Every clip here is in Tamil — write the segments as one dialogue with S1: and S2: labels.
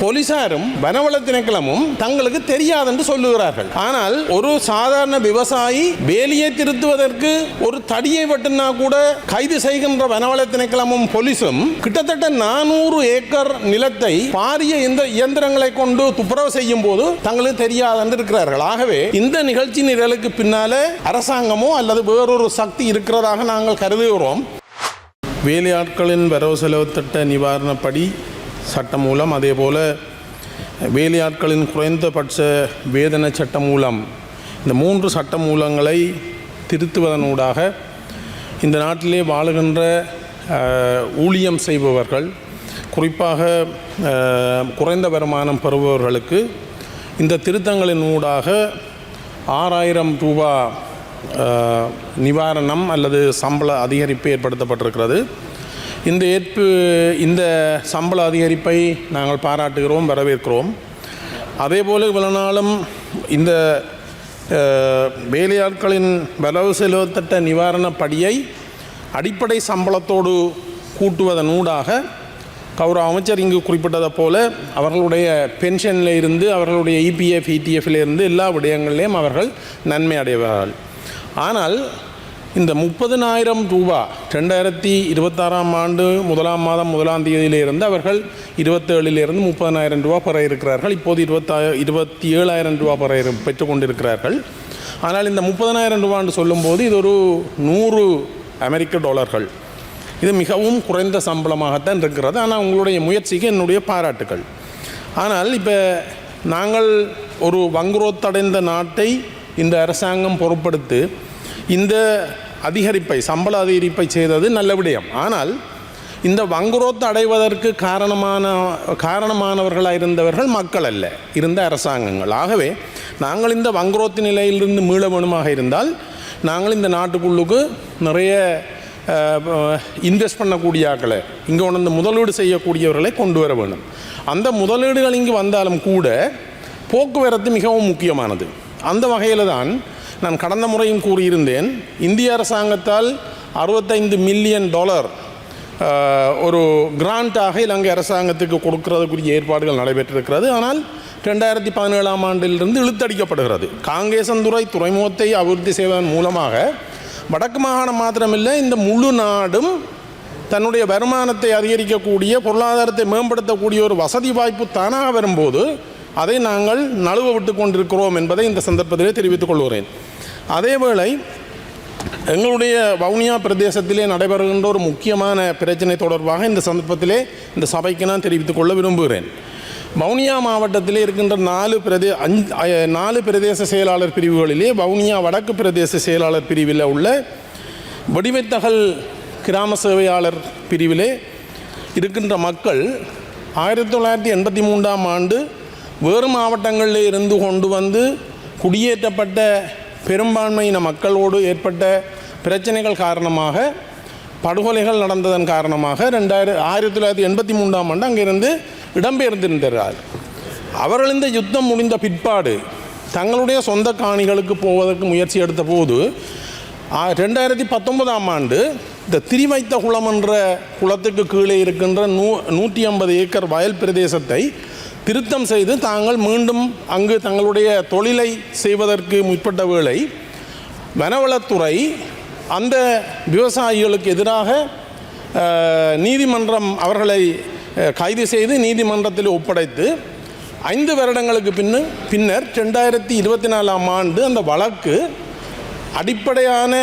S1: போலீசாரும் வனவள திணைக்களமும் தங்களுக்கு தெரியாது என்று சொல்லுகிறார்கள். ஆனால் ஒரு சாதாரண விவசாயி வேலியை திருத்துவதற்கு ஒரு தடியை வெட்டினா கூட கைது செய்கின்ற வனவள திணைக்களமும் போலீஸும் கிட்டத்தட்ட நானூறு ஏக்கர் நிலத்தை பாரிய இந்த இயந்திரங்களை கொண்டு துப்புரவு செய்யும் போது தங்களுக்கு தெரியாது என்று இருக்கிறார்கள். ஆகவே இந்த நிகழ்ச்சி நிரலுக்கு பின்னாலே அரசாங்கமோ அல்லது வேறொரு சக்தி இருக்கிறதாக நாங்கள் கருதுகிறோம். வேலையாட்களின் வரவு செலவு திட்ட நிவாரணப்படி சட்டம் மூலம் அதே போல் வேலையாட்களின் குறைந்தபட்ச வேதன சட்டம் மூலம் இந்த மூன்று சட்ட மூலங்களை திருத்துவதனூடாக இந்த நாட்டிலே வாழுகின்ற ஊழியம் செய்பவர்கள் குறிப்பாக குறைந்த வருமானம் பெறுபவர்களுக்கு இந்த திருத்தங்களின் ஊடாக ஆறாயிரம் ரூபா நிவாரணம் அல்லது சம்பள அதிகரிப்பு ஏற்படுத்தப்பட்டிருக்கிறது. இந்த ஏற்பு இந்த சம்பள அதிகரிப்பை நாங்கள் பாராட்டுகிறோம் வரவேற்கிறோம். அதே போல இவ்வளவு நாளும் இந்த வேலையாட்களின் வரவு செலவுத்திட்ட நிவாரணப் படியை அடிப்படை சம்பளத்தோடு கூட்டுவதன் ஊடாக கௌரவ அமைச்சர் இங்கு குறிப்பிட்டதை போல அவர்களுடைய பென்ஷனில் இருந்து அவர்களுடைய இபிஎஃப் இடிஎஃப்லேருந்து எல்லா விடயங்களிலையும் அவர்கள் நன்மை அடைவார்கள். ஆனால் இந்த முப்பதினாயிரம் ரூபா ரெண்டாயிரத்தி இருபத்தாறாம் ஆண்டு முதலாம் மாதம் முதலாம் தேதியிலிருந்து அவர்கள் இருபத்தேழிலிருந்து முப்பதினாயிரம் ரூபா பெற இருக்கிறார்கள். இப்போது இருபத்தா இருபத்தி ஏழாயிரம் ரூபா பெற இரு- பெற்றுக்கொண்டிருக்கிறார்கள். ஆனால் இந்த முப்பதினாயிரம் ரூபான்னு சொல்லும்போது இது ஒரு நூறு அமெரிக்க டாலர்கள். இது மிகவும் குறைந்த சம்பளமாகத்தான் இருக்கிறது. ஆனால் உங்களுடைய முயற்சிக்கு என்னுடைய பாராட்டுகள். ஆனால் இப்போ நாங்கள் ஒரு வங்குரோத்தடைந்த நாட்டை இந்த அரசாங்கம் பொருட்படுத்து இந்த அதிகரிப்பை சம்பள அதிகரிப்பை செய்தது நல்ல விடயம். ஆனால் இந்த வங்குரோத்து அடைவதற்கு காரணமான காரணமானவர்களாக இருந்தவர்கள் மக்கள் அல்ல இருந்த அரசாங்கங்கள். ஆகவே நாங்கள் இந்த வங்குரோத்து நிலையிலிருந்து மீள வேணுமாக இருந்தால் நாங்கள் இந்த நாட்டுக்குள்ளுக்கு நிறைய இன்வெஸ்ட் பண்ணக்கூடிய ஆக்களை இங்கே உணர்ந்து முதலீடு செய்யக்கூடியவர்களை கொண்டு வர வேணும். அந்த முதலீடுகள் இங்கு வந்தாலும் கூட போக்குவரத்து மிகவும் முக்கியமானது. அந்த வகையில் தான் நான் கடந்த முறையும் கூறியிருந்தேன் இந்திய அரசாங்கத்தால் அறுபத்தைந்து மில்லியன் டாலர் ஒரு கிராண்டாக இலங்கை அரசாங்கத்துக்கு கொடுக்கறதுக்குரிய ஏற்பாடுகள் நடைபெற்றிருக்கிறது. ஆனால் ரெண்டாயிரத்தி பதினேழாம் ஆண்டிலிருந்து இழுத்தடிக்கப்படுகிறது. காங்கேசந்துறை துறைமுகத்தை அபிவிருத்தி செய்வதன் மூலமாக வடக்கு மாகாணம் மாத்திரமில்லை இந்த முழு நாடும் தன்னுடைய வருமானத்தை அதிகரிக்கக்கூடிய பொருளாதாரத்தை மேம்படுத்தக்கூடிய ஒரு வசதி வாய்ப்பு தானாக வரும்போது அதை நாங்கள் நழுவ விட்டு கொண்டிருக்கிறோம் என்பதை இந்த சந்தர்ப்பத்திலே தெரிவித்துக் கொள்கிறேன். அதேவேளை எங்களுடைய வவுனியா பிரதேசத்திலே நடைபெறுகின்ற ஒரு முக்கியமான பிரச்சனை தொடர்பாக இந்த சந்தர்ப்பத்திலே இந்த சபைக்கு நான் தெரிவித்துக் கொள்ள விரும்புகிறேன். வவுனியா மாவட்டத்திலே இருக்கின்ற நாலு பிரதே அஞ்சு நாலு பிரதேச செயலாளர் பிரிவுகளிலே வவுனியா வடக்கு பிரதேச செயலாளர் பிரிவில் உள்ள வடிவத்தகல் கிராம சேவையாளர் பிரிவிலே இருக்கின்ற மக்கள் ஆயிரத்தி தொள்ளாயிரத்தி எண்பத்தி மூன்றாம் ஆண்டு வேறு மாவட்டங்களில் இருந்து கொண்டு வந்து குடியேற்றப்பட்ட பெரும்பான்மையின மக்களோடு ஏற்பட்ட பிரச்சனைகள் காரணமாக படுகொலைகள் நடந்ததன் காரணமாக ரெண்டாயிரம் ஆயிரத்தி தொள்ளாயிரத்தி எண்பத்தி மூன்றாம் ஆண்டு அங்கிருந்து இடம்பெயர்ந்திருந்தார். அவர்கள் இந்த யுத்தம் முடிந்த பிற்பாடு தங்களுடைய சொந்த காணிகளுக்கு போவதற்கு முயற்சி எடுத்த போது ரெண்டாயிரத்தி பத்தொன்பதாம் ஆண்டு இந்த திரிவைத்த குளம் என்ற குளத்துக்கு கீழே இருக்கின்ற நூ நூற்றி ஐம்பது ஏக்கர் வயல் பிரதேசத்தை திருத்தம் செய்து தாங்கள் மீண்டும் அங்கு தங்களுடைய தொழிலை செய்வதற்கு முற்பட்ட வேளை வனவளத்துறை அந்த விவசாயிகளுக்கு எதிராக நீதிமன்றம் அவர்களை கைது செய்து நீதிமன்றத்தில் ஒப்படைத்து ஐந்து வருடங்களுக்கு பின்னு பின்னர் ரெண்டாயிரத்தி இருபத்தி நாலாம் ஆண்டு அந்த வழக்கு அடிப்படையான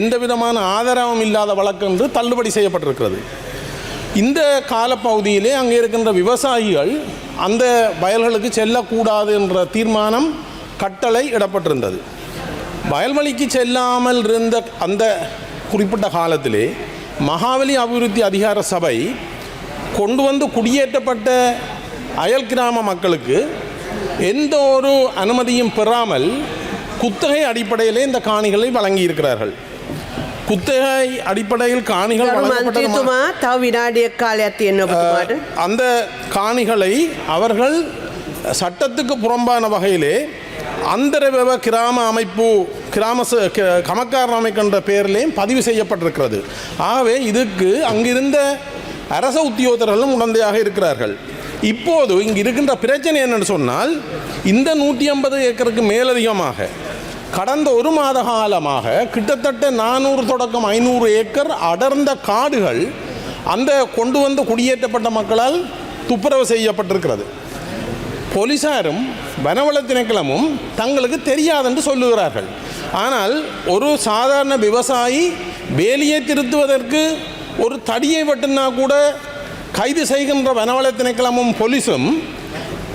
S1: எந்த விதமான ஆதரவும் இல்லாத வழக்கு என்று தள்ளுபடி செய்யப்பட்டிருக்கிறது. இந்த காலப்பகுதியிலே அங்கே இருக்கின்ற விவசாயிகள் அந்த வயல்களுக்கு செல்லக்கூடாது என்ற தீர்மானம் கட்டளை இடப்பட்டிருந்தது. வயல்வெளிக்கு செல்லாமல் இருந்த அந்த குறிப்பிட்ட காலத்திலே மகாவலி அபிவிருத்தி அதிகார சபை கொண்டு வந்து குடியேற்றப்பட்ட அயல் கிராம மக்களுக்கு எந்த ஒரு அனுமதியும் பெறாமல் குத்தகை அடிப்படையிலே இந்த காணிகளை வழங்கியிருக்கிறார்கள். குத்தகை அடிப்படையில் காணிகள்
S2: தாவ் வினாடிய காலையா என்ன
S1: அந்த காணிகளை அவர்கள் சட்டத்துக்கு புறம்பான வகையிலே அந்தரவெவ கிராம அமைப்பு கிராம கமக்கார அமைக்கின்ற பெயரிலேயும் பதிவு செய்யப்பட்டிருக்கிறது. ஆகவே இதுக்கு அங்கிருந்த அரச உத்தியோகத்தர்களும் உடந்தையாக இருக்கிறார்கள். இப்போது இங்கு இருக்கின்ற பிரச்சனை என்னென்னு சொன்னால் இந்த நூற்றி ஐம்பது ஏக்கருக்கு மேலதிகமாக கடந்த ஒரு மாத காலமாக கிட்டத்தட்ட நானூறு தொடக்கம் ஐநூறு ஏக்கர் அடர்ந்த காடுகள் அந்த கொண்டு வந்து குடியேற்றப்பட்ட மக்களால் துப்புரவு செய்யப்பட்டிருக்கிறது. போலீசாரும் வனவள திணைக்களமும் தங்களுக்கு தெரியாதென்று சொல்லுகிறார்கள். ஆனால் ஒரு சாதாரண விவசாயி வேலியை திருத்துவதற்கு ஒரு தடியை வெட்டினா கூட கைது செய்கின்ற வனவள திணைக்களமும் போலீஸும்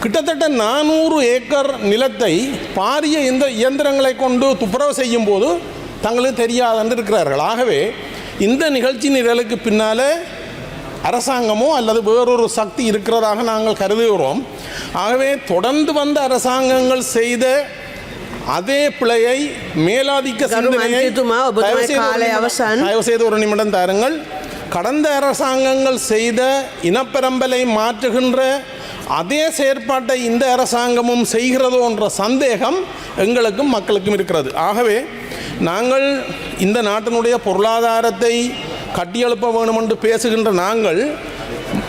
S1: கிட்டத்தட்ட நானூறு ஏக்கர் நிலத்தை பாரிய இந்த இயந்திரங்களை கொண்டு துப்புரவு செய்யும் போது தங்களுக்கு தெரியாதென்று இருக்கிறார்கள் ஆகவே இந்த நிகழ்ச்சி நிரலுக்கு பின்னாலே அரசாங்கமோ அல்லது வேறொரு சக்தி இருக்கிறதாக நாங்கள் கருதுகிறோம். ஆகவே தொடர்ந்து வந்த அரசாங்கங்கள் செய்த அதே பிழையை மேலாதிக்க சிந்தனையை தயவு செய்து ஒரு நிமிடம் தாருங்கள். கடந்த அரசாங்கங்கள் செய்த இனப்பெரம்பலை மாற்றுகின்ற அதே செயற்பாட்டை இந்த அரசாங்கமும் செய்கிறதோ என்ற சந்தேகம் எங்களுக்கும் மக்களுக்கும் இருக்கிறது. ஆகவே நாங்கள் இந்த நாட்டினுடைய பொருளாதாரத்தை கட்டியெழுப்ப வேணுமென்று பேசுகின்ற நாங்கள்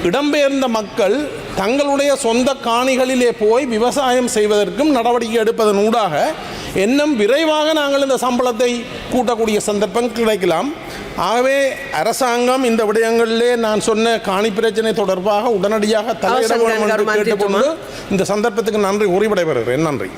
S1: இடம்பெயர்ந்த மக்கள் தங்களுடைய சொந்த காணிகளிலே போய் விவசாயம் செய்வதற்கும் நடவடிக்கை எடுப்பதன் ஊடாக இன்னும் விரைவாக நாங்கள் இந்த சம்பளத்தை கூட்டக்கூடிய சந்தர்ப்பம் கிடைக்கலாம். ஆகவே அரசாங்கம் இந்த விடயங்களிலே நான் சொன்ன காணி பிரச்சனை தொடர்பாக உடனடியாக தலையிட வேண்டும் என்று. கேட்டுக்கொண்டு இந்த சந்தர்ப்பத்துக்கு நன்றி உரிவிடைபெறுகிறேன் நன்றி